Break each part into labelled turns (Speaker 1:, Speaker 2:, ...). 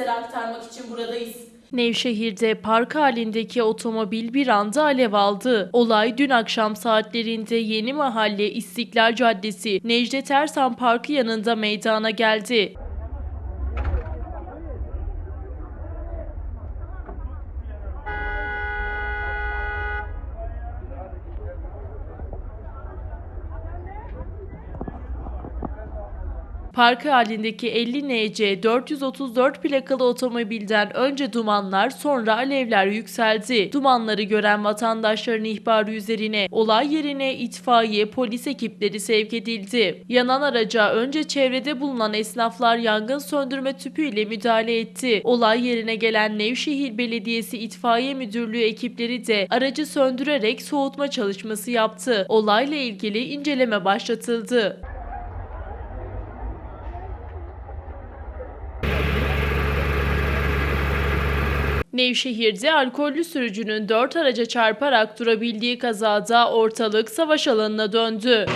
Speaker 1: sizlere aktarmak için buradayız. Nevşehir'de park halindeki otomobil bir anda alev aldı. Olay dün akşam saatlerinde Yeni Mahalle İstiklal Caddesi Necdet Ersan Parkı yanında meydana geldi. Parkı halindeki 50 NC 434 plakalı otomobilden önce dumanlar sonra alevler yükseldi. Dumanları gören vatandaşların ihbarı üzerine olay yerine itfaiye polis ekipleri sevk edildi. Yanan araca önce çevrede bulunan esnaflar yangın söndürme tüpüyle müdahale etti. Olay yerine gelen Nevşehir Belediyesi İtfaiye Müdürlüğü ekipleri de aracı söndürerek soğutma çalışması yaptı. Olayla ilgili inceleme başlatıldı. Nevşehir'de alkollü sürücünün 4 araca çarparak durabildiği kazada ortalık savaş alanına döndü.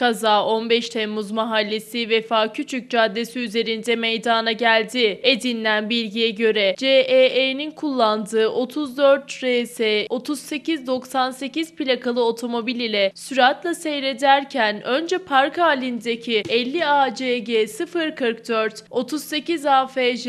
Speaker 1: Kaza 15 Temmuz Mahallesi Vefa Küçük Caddesi üzerinde meydana geldi. Edinilen bilgiye göre CEE'nin kullandığı 34 RS 3898 plakalı otomobil ile süratle seyrederken önce park halindeki 50 ACG 044, 38 AFJ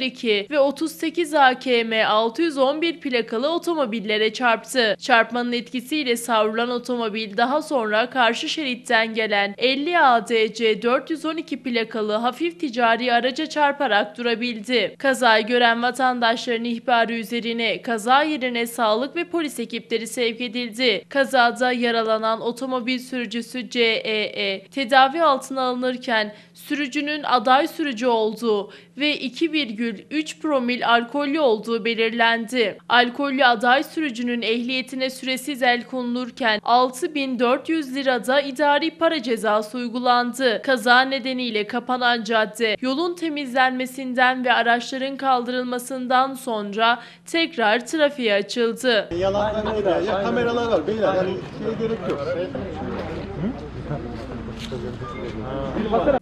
Speaker 1: 02 ve 38 AKM 611 plakalı otomobillere çarptı. Çarpmanın etkisiyle savrulan otomobil daha sonra karşı şeritten gelen 50 ADC 412 plakalı hafif ticari araca çarparak durabildi. Kazayı gören vatandaşların ihbarı üzerine kaza yerine sağlık ve polis ekipleri sevk edildi. Kazada yaralanan otomobil sürücüsü CEE tedavi altına alınırken sürücünün aday sürücü olduğu ve 2,3 promil alkollü olduğu belirlendi. Alkollü aday sürücünün ehliyetine süresiz el konulurken 6400 lirada idari para cezası uygulandı. Kaza nedeniyle kapanan cadde yolun temizlenmesinden ve araçların kaldırılmasından sonra tekrar trafiğe açıldı.
Speaker 2: Yalanlar öyle. Ya kameralar var beyler. Yani şeye gerek yok.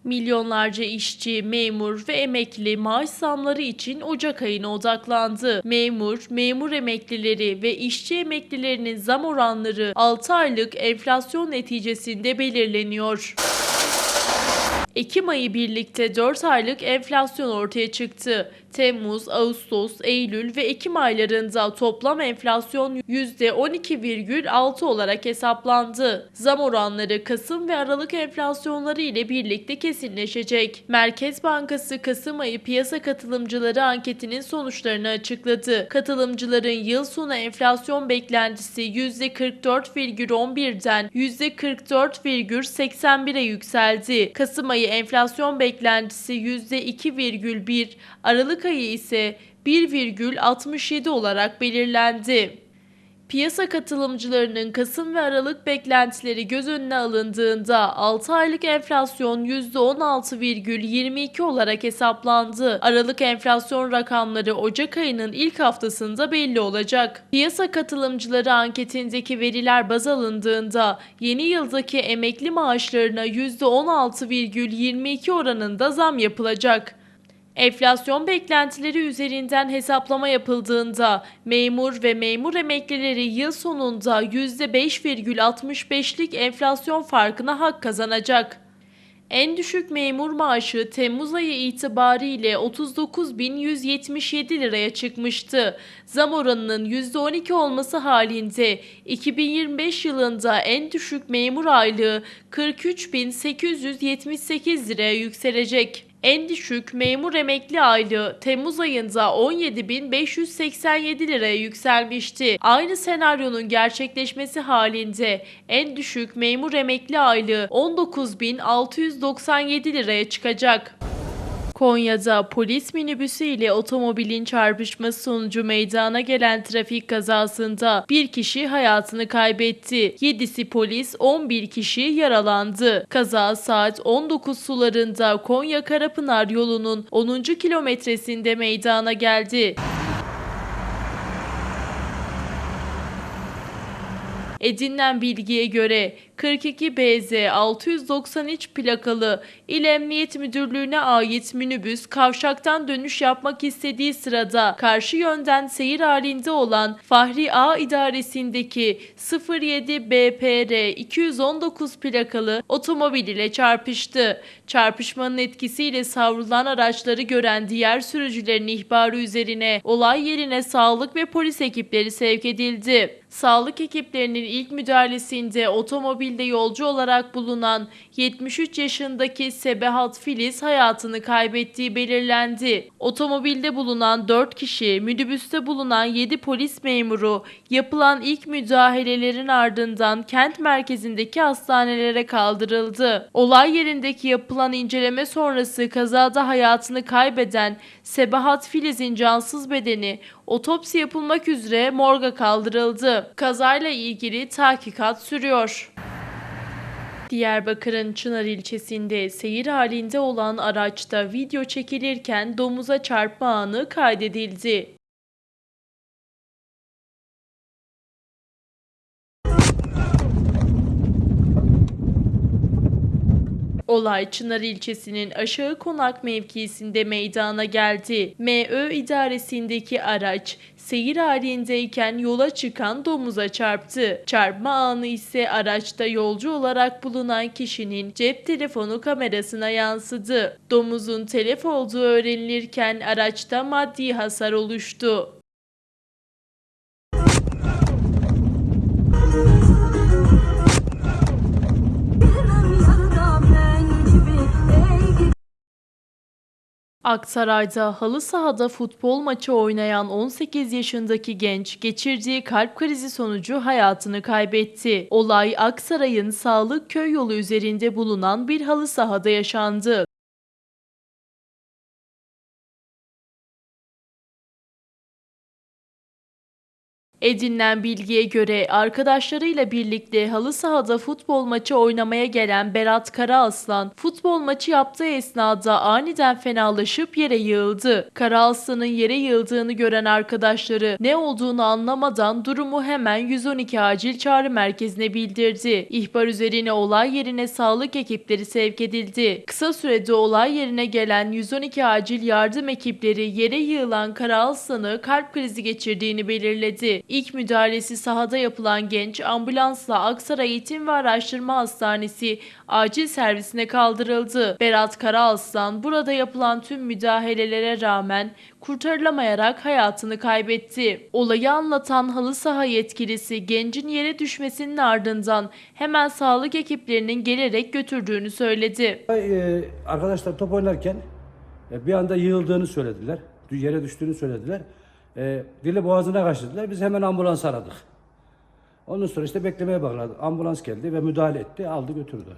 Speaker 1: Milyonlarca işçi, memur ve emekli maaş zamları için Ocak ayına odaklandı. Memur, memur emeklileri ve işçi emeklilerinin zam oranları 6 aylık enflasyon neticesinde belirleniyor. Ekim ayı birlikte 4 aylık enflasyon ortaya çıktı. Temmuz, Ağustos, Eylül ve Ekim aylarında toplam enflasyon %12,6 olarak hesaplandı. Zam oranları Kasım ve Aralık enflasyonları ile birlikte kesinleşecek. Merkez Bankası Kasım ayı piyasa katılımcıları anketinin sonuçlarını açıkladı. Katılımcıların yıl sonu enflasyon beklentisi %44,11'den %44,81'e yükseldi. Kasım ayı enflasyon beklentisi %2,1, Aralık ayı ise 1,67 olarak belirlendi. Piyasa katılımcılarının Kasım ve Aralık beklentileri göz önüne alındığında 6 aylık enflasyon %16,22 olarak hesaplandı. Aralık enflasyon rakamları Ocak ayının ilk haftasında belli olacak. Piyasa katılımcıları anketindeki veriler baz alındığında yeni yıldaki emekli maaşlarına %16,22 oranında zam yapılacak. Enflasyon beklentileri üzerinden hesaplama yapıldığında memur ve memur emeklileri yıl sonunda %5,65'lik enflasyon farkına hak kazanacak. En düşük memur maaşı Temmuz ayı itibariyle 39.177 liraya çıkmıştı. Zam oranının %12 olması halinde 2025 yılında en düşük memur aylığı 43.878 liraya yükselecek. En düşük memur emekli aylığı Temmuz ayında 17.587 liraya yükselmişti. Aynı senaryonun gerçekleşmesi halinde en düşük memur emekli aylığı 19.697 liraya çıkacak. Konya'da polis minibüsü ile otomobilin çarpışması sonucu meydana gelen trafik kazasında bir kişi hayatını kaybetti. 7'si polis, 11 kişi yaralandı. Kaza saat 19 sularında Konya Karapınar yolunun 10. kilometresinde meydana geldi. Edinilen bilgiye göre 42 BZ 693 plakalı İl Emniyet Müdürlüğü'ne ait minibüs kavşaktan dönüş yapmak istediği sırada karşı yönden seyir halinde olan Fahri A idaresindeki 07 BPR 219 plakalı otomobil ile çarpıştı. Çarpışmanın etkisiyle savrulan araçları gören diğer sürücülerin ihbarı üzerine olay yerine sağlık ve polis ekipleri sevk edildi. Sağlık ekiplerinin ilk müdahalesinde otomobilde yolcu olarak bulunan 73 yaşındaki Sebehat Filiz hayatını kaybettiği belirlendi. Otomobilde bulunan 4 kişi, minibüste bulunan 7 polis memuru yapılan ilk müdahalelerin ardından kent merkezindeki hastanelere kaldırıldı. Olay yerindeki yapılan inceleme sonrası kazada hayatını kaybeden Sebahat Filiz'in cansız bedeni otopsi yapılmak üzere morga kaldırıldı. Kazayla ilgili tahkikat sürüyor. Diyarbakır'ın Çınar ilçesinde seyir halinde olan araçta video çekilirken domuza çarpma anı kaydedildi. Olay Çınar ilçesinin Aşağı Konak mevkisinde meydana geldi. MÖ idaresindeki araç seyir halindeyken yola çıkan domuza çarptı. Çarpma anı ise araçta yolcu olarak bulunan kişinin cep telefonu kamerasına yansıdı. Domuzun telef olduğu öğrenilirken araçta maddi hasar oluştu. Aksaray'da halı sahada futbol maçı oynayan 18 yaşındaki genç geçirdiği kalp krizi sonucu hayatını kaybetti. Olay Aksaray'ın Sağlık Köy yolu üzerinde bulunan bir halı sahada yaşandı. Edinilen bilgiye göre arkadaşlarıyla birlikte halı sahada futbol maçı oynamaya gelen Berat Karaaslan futbol maçı yaptığı esnada aniden fenalaşıp yere yığıldı. Karaaslan'ın yere yığıldığını gören arkadaşları ne olduğunu anlamadan durumu hemen 112 acil çağrı merkezine bildirdi. İhbar üzerine olay yerine sağlık ekipleri sevk edildi. Kısa sürede olay yerine gelen 112 acil yardım ekipleri yere yığılan Karaaslan'ı kalp krizi geçirdiğini belirledi. İlk müdahalesi sahada yapılan genç ambulansla Aksaray Eğitim ve Araştırma Hastanesi acil servisine kaldırıldı. Berat Karaaslan burada yapılan tüm müdahalelere rağmen kurtarılamayarak hayatını kaybetti. Olayı anlatan halı saha yetkilisi gencin yere düşmesinin ardından hemen sağlık ekiplerinin gelerek götürdüğünü söyledi.
Speaker 3: Ee, arkadaşlar top oynarken e, bir anda yığıldığını söylediler. Yere düştüğünü söylediler. E, dili boğazına kaçırdılar. Biz hemen ambulans aradık. Ondan sonra işte beklemeye baktılar. Ambulans geldi ve müdahale etti. Aldı götürdü.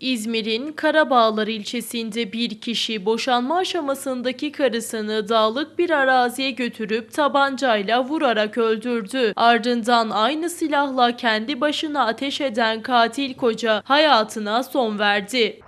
Speaker 1: İzmir'in Karabağlar ilçesinde bir kişi boşanma aşamasındaki karısını dağlık bir araziye götürüp tabancayla vurarak öldürdü. Ardından aynı silahla kendi başına ateş eden katil koca hayatına son verdi.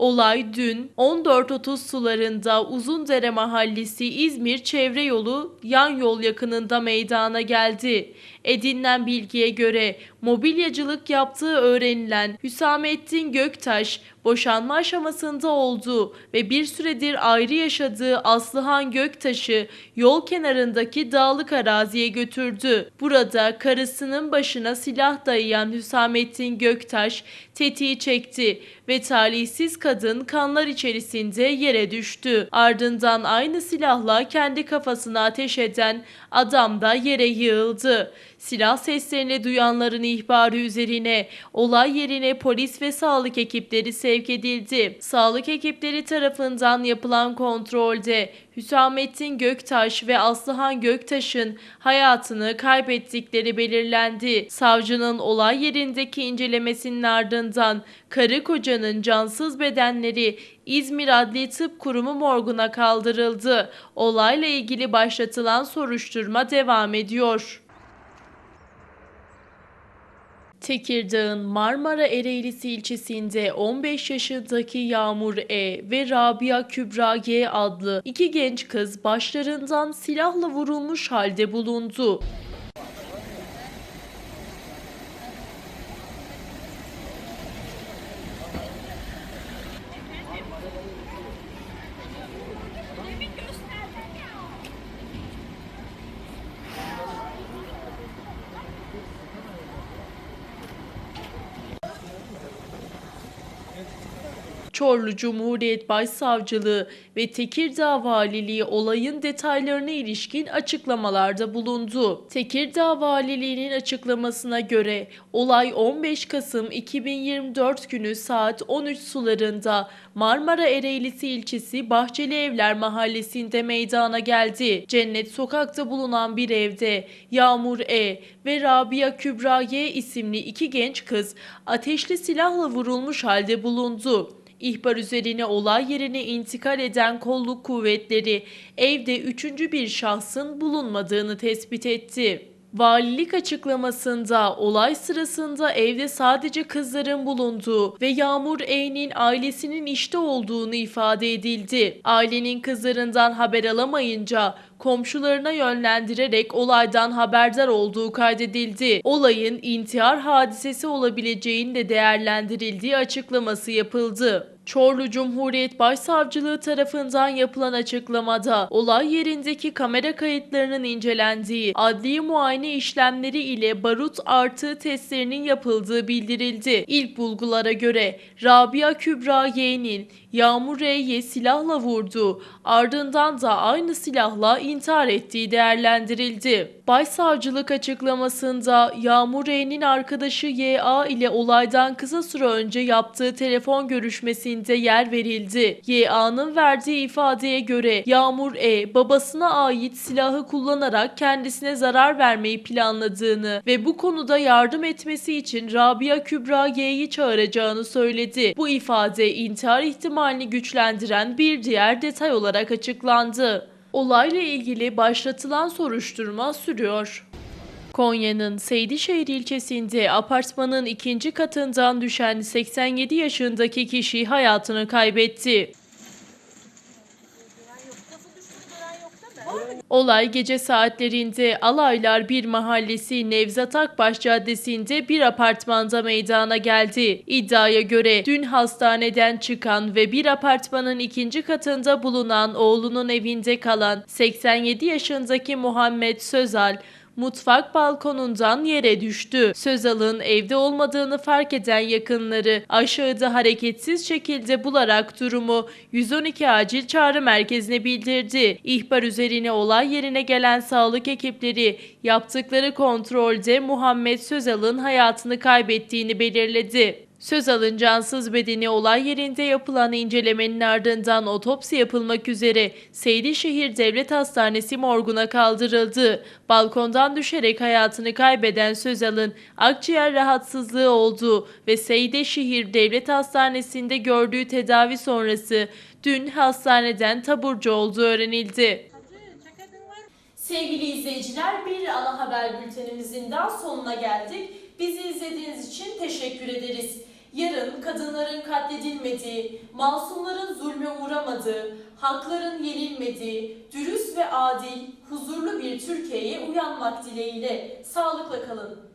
Speaker 1: Olay dün 14.30 sularında Uzundere Mahallesi İzmir Çevre Yolu yan yol yakınında meydana geldi. Edinilen bilgiye göre mobilyacılık yaptığı öğrenilen Hüsamettin Göktaş boşanma aşamasında olduğu ve bir süredir ayrı yaşadığı Aslıhan Göktaş'ı yol kenarındaki dağlık araziye götürdü. Burada karısının başına silah dayayan Hüsamettin Göktaş tetiği çekti ve talihsiz kadın kanlar içerisinde yere düştü. Ardından aynı silahla kendi kafasına ateş eden adam da yere yığıldı. Silah seslerini duyanların ihbarı üzerine olay yerine polis ve sağlık ekipleri sevk edildi. Sağlık ekipleri tarafından yapılan kontrolde Hüsamettin Göktaş ve Aslıhan Göktaş'ın hayatını kaybettikleri belirlendi. Savcının olay yerindeki incelemesinin ardından karı kocanın cansız bedenleri İzmir Adli Tıp Kurumu morguna kaldırıldı. Olayla ilgili başlatılan soruşturma devam ediyor. Tekirdağ'ın Marmara Ereğlisi ilçesinde 15 yaşındaki Yağmur E ve Rabia Kübra G adlı iki genç kız başlarından silahla vurulmuş halde bulundu. Çorlu Cumhuriyet Başsavcılığı ve Tekirdağ Valiliği olayın detaylarına ilişkin açıklamalarda bulundu. Tekirdağ Valiliği'nin açıklamasına göre olay 15 Kasım 2024 günü saat 13 sularında Marmara Ereğlisi ilçesi Bahçeli Evler mahallesinde meydana geldi. Cennet sokakta bulunan bir evde Yağmur E ve Rabia Kübra Y isimli iki genç kız ateşli silahla vurulmuş halde bulundu. İhbar üzerine olay yerine intikal eden kolluk kuvvetleri evde üçüncü bir şahsın bulunmadığını tespit etti. Valilik açıklamasında olay sırasında evde sadece kızların bulunduğu ve Yağmur E'nin ailesinin işte olduğunu ifade edildi. Ailenin kızlarından haber alamayınca komşularına yönlendirerek olaydan haberdar olduğu kaydedildi. Olayın intihar hadisesi olabileceğinin de değerlendirildiği açıklaması yapıldı. Çorlu Cumhuriyet Başsavcılığı tarafından yapılan açıklamada olay yerindeki kamera kayıtlarının incelendiği, adli muayene işlemleri ile barut artı testlerinin yapıldığı bildirildi. İlk bulgulara göre Rabia Kübra Y'nin Yağmur R'ye silahla vurduğu, ardından da aynı silahla intihar ettiği değerlendirildi. Başsavcılık açıklamasında Yağmur R'nin arkadaşı YA ile olaydan kısa süre önce yaptığı telefon görüşmesinde yer verildi. YA'nın verdiği ifadeye göre Yağmur E babasına ait silahı kullanarak kendisine zarar vermeyi planladığını ve bu konuda yardım etmesi için Rabia Kübra G'yi çağıracağını söyledi. Bu ifade intihar ihtimalini güçlendiren bir diğer detay olarak açıklandı. Olayla ilgili başlatılan soruşturma sürüyor. Konya'nın Seydişehir ilçesinde apartmanın ikinci katından düşen 87 yaşındaki kişi hayatını kaybetti. Olay gece saatlerinde Alaylar Bir Mahallesi Nevzat Akbaş Caddesi'nde bir apartmanda meydana geldi. İddiaya göre dün hastaneden çıkan ve bir apartmanın ikinci katında bulunan oğlunun evinde kalan 87 yaşındaki Muhammed Sözal, mutfak balkonundan yere düştü. Sözal'ın evde olmadığını fark eden yakınları aşağıda hareketsiz şekilde bularak durumu 112 acil çağrı merkezine bildirdi. İhbar üzerine olay yerine gelen sağlık ekipleri yaptıkları kontrolde Muhammed Sözal'ın hayatını kaybettiğini belirledi. Sözal'ın cansız bedeni olay yerinde yapılan incelemenin ardından otopsi yapılmak üzere Seydişehir Devlet Hastanesi morguna kaldırıldı. Balkondan düşerek hayatını kaybeden Sözal'ın akciğer rahatsızlığı olduğu ve Seydişehir Devlet Hastanesi'nde gördüğü tedavi sonrası dün hastaneden taburcu olduğu öğrenildi. Sevgili izleyiciler bir ana haber bültenimizin daha sonuna geldik. Bizi izlediğiniz için teşekkür ederiz. Yarın kadınların katledilmediği, masumların zulme uğramadığı, hakların yenilmediği, dürüst ve adil, huzurlu bir Türkiye'ye uyanmak dileğiyle sağlıkla kalın.